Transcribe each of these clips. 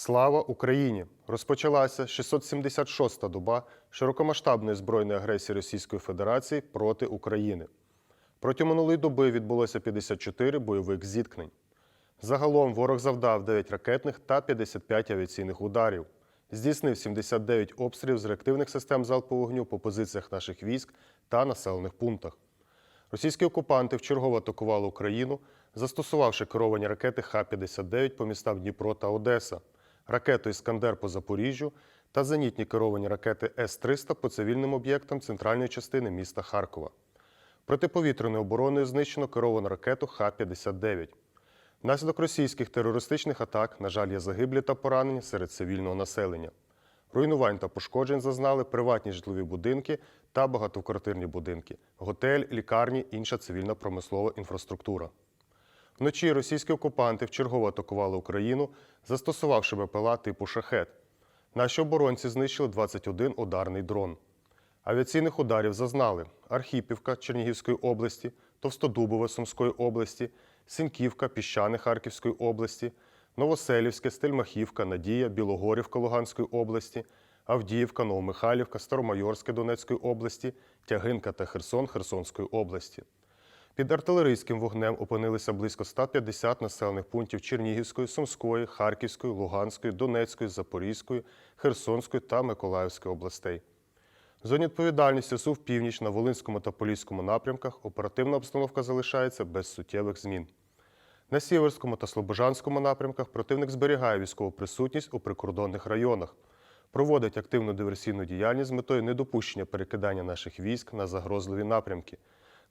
Слава Україні! Розпочалася 676-та доба широкомасштабної збройної агресії Російської Федерації проти України. Протягом минулої доби відбулося 54 бойових зіткнень. Загалом ворог завдав 9 ракетних та 55 авіаційних ударів. Здійснив 79 обстрілів з реактивних систем залпового вогню по позиціях наших військ та населених пунктах. Російські окупанти вчергово атакували Україну, застосувавши керовані ракети Х-59 по містам Дніпро та Одеса, ракету Іскандер по Запоріжжю та зенітні керовані ракети С-300 по цивільним об'єктам центральної частини міста Харкова. Протиповітряною обороною знищено керовану ракету Х-59. Внаслідок російських терористичних атак, на жаль, є загиблі та поранені серед цивільного населення. Руйнувань та пошкоджень зазнали приватні житлові будинки та багатоквартирні будинки, готель, лікарні, інша цивільна промислова інфраструктура. Вночі російські окупанти вчергово атакували Україну, застосувавши БПЛА типу шахет. Наші оборонці знищили 21 ударний дрон. Авіаційних ударів зазнали Архіпівка Чернігівської області, Товстодубове Сумської області, Синьківка, Піщани Харківської області, Новоселівське, Стельмахівка, Надія, Білогорівка Луганської області, Авдіївка, Новомихайлівка, Старомайорське Донецької області, Тягинка та Херсон Херсонської області. Під артилерійським вогнем опинилися близько 150 населених пунктів Чернігівської, Сумської, Харківської, Луганської, Донецької, Запорізької, Херсонської та Миколаївської областей. Зоні відповідальності СУВ Північ на Волинському та Поліському напрямках оперативна обстановка залишається без суттєвих змін. На Сіверському та Слобожанському напрямках противник зберігає військову присутність у прикордонних районах, проводить активну диверсійну діяльність з метою недопущення перекидання наших військ на загрозливі напрямки,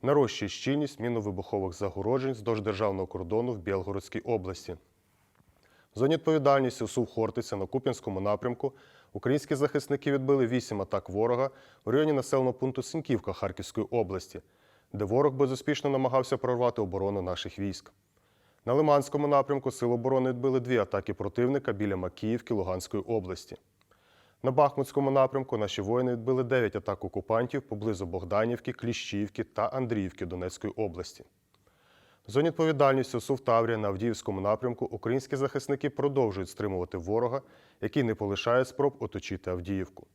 нарощує щільність мінно-вибухових загороджень вздовж державного кордону в Білгородській області. В зоні відповідальності СУВ Хортиця на Куп'янському напрямку українські захисники відбили вісім атак ворога в районі населеного пункту Синьківка Харківської області, де ворог безуспішно намагався прорвати оборону наших військ. На Лиманському напрямку Сил оборони відбили дві атаки противника біля Макіївки Луганської області. На Бахмутському напрямку наші воїни відбили 9 атак окупантів поблизу Богданівки, Кліщівки та Андріївки Донецької області. В зоні відповідальності СУВ Таврія на Авдіївському напрямку українські захисники продовжують стримувати ворога, який не полишає спроб оточити Авдіївку.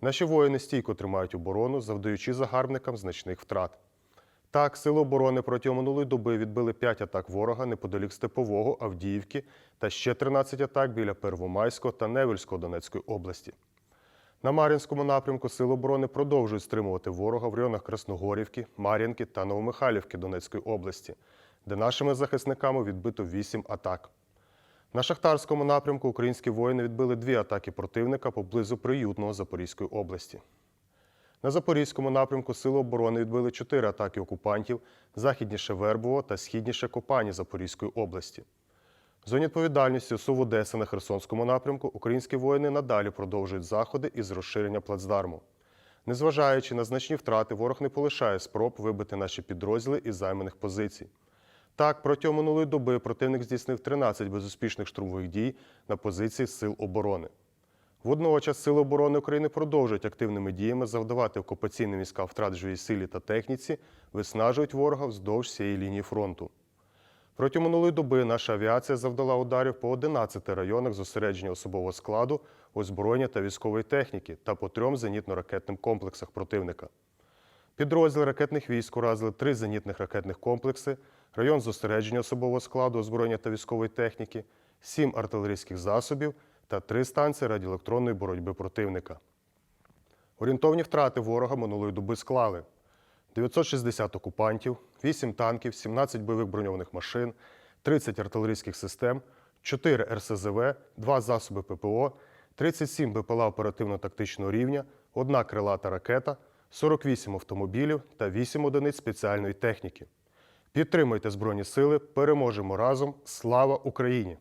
Наші воїни стійко тримають оборону, завдаючи загарбникам значних втрат. Так, сили оборони протягом минулої доби відбили 5 атак ворога неподалік Степового, Авдіївки та ще 13 атак біля Первомайського та Невельського Донецької області. На Мар'їнському напрямку Сили оборони продовжують стримувати ворога в районах Красногорівки, Мар'їнки та Новомихайлівки Донецької області, де нашими захисниками відбито 8 атак. На Шахтарському напрямку українські воїни відбили дві атаки противника поблизу Приютного Запорізької області. На Запорізькому напрямку Сили оборони відбили чотири атаки окупантів західніше Вербово та східніше Копані Запорізької області. В зоні відповідальності СУВ Одеси на Херсонському напрямку українські воїни надалі продовжують заходи із розширення плацдарму. Незважаючи на значні втрати, ворог не полишає спроб вибити наші підрозділи із займаних позицій. Так, протягом минулої доби противник здійснив 13 безуспішних штурмових дій на позиції Сил оборони. Водночас Сили оборони України продовжують активними діями завдавати окупаційним військам втрат живій силі та техніці, виснажують ворога вздовж всієї лінії фронту. Протягом минулої доби наша авіація завдала ударів по 11 районах зосередження особового складу, озброєння та військової техніки та по трьом зенітно-ракетним комплексах противника. Підрозділи ракетних військ уразили три зенітних ракетних комплекси, район зосередження особового складу, озброєння та військової техніки, сім артилерійських засобів та три станції радіоелектронної боротьби противника. Орієнтовні втрати ворога минулої доби склали 960 окупантів, 8 танків, 17 бойових броньованих машин, 30 артилерійських систем, 4 РСЗВ, 2 засоби ППО, 37 БПЛА оперативно-тактичного рівня, 1 крилата ракета, 48 автомобілів та 8 одиниць спеціальної техніки. Підтримуйте Збройні Сили, переможемо разом! Слава Україні!